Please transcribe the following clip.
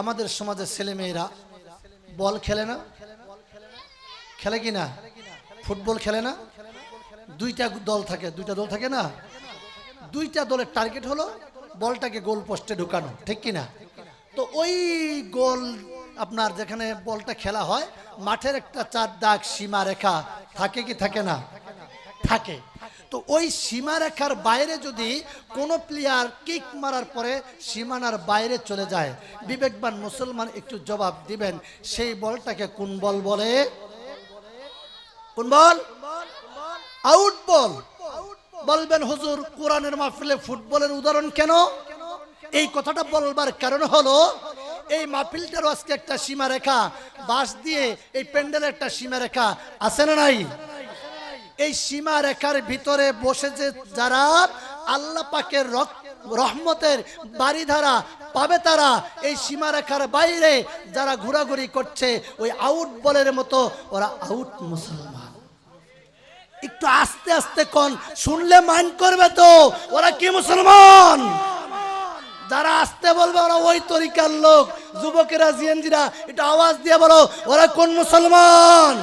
আমাদের সমাজের ছেলেমেয়েরা বল খেলে না? খেলে কি না? ফুটবল খেলে না? দুইটা দল থাকে, দুইটা দল থাকে না? দুইটা দলের টার্গেট হলো বলটাকে গোল পোস্টে ঢুকানো, ঠিক কি না? তো ওই গোল আপনার যেখানে বলটা খেলা হয়, মাঠের একটা চার দাগ সীমা রেখা থাকে কি থাকে না? থাকে। তো ওই সীমারেখার বাইরে যদি কোনো প্লেয়ার কিক মারার পরে সীমানার বাইরে চলে যায়, বিবেকবান মুসলমান একটু জবাব দিবেন, সেই বলটাকে কোন বল বলে? কোন বল? আউট বল বলবেন, হুজুর, কোরআনের মাহফিলে ফুটবলের উদাহরণ কেন? এই কথাটা বলবার কারণ হলো, এই মাহফিলটারও আজকে একটা সীমারেখা, বাঁশ দিয়ে এই প্যান্ডেলের একটা সীমারেখা, আছে না নাই? এই সীমা রেখার ভিতরে বসে যে যারা আল্লাহ পাকের রহমতের বাড়িধারা পাবে তারা। এই সীমা রেখার বাইরে যারা ঘোরাঘুরি করছে, ওই আউট বলের মতো ওরা আউট মুসলমান। একটু আস্তে আস্তে কন, শুনলে মাইন্ড করবে তো, ওরা কি মুসলমান? যারা আসতে বলবে, ওরা ওই তরিকার লোক। যুবকেরা, জিএনজিরা, একটু আওয়াজ দিয়ে বলো, ওরা কোন মুসলমান?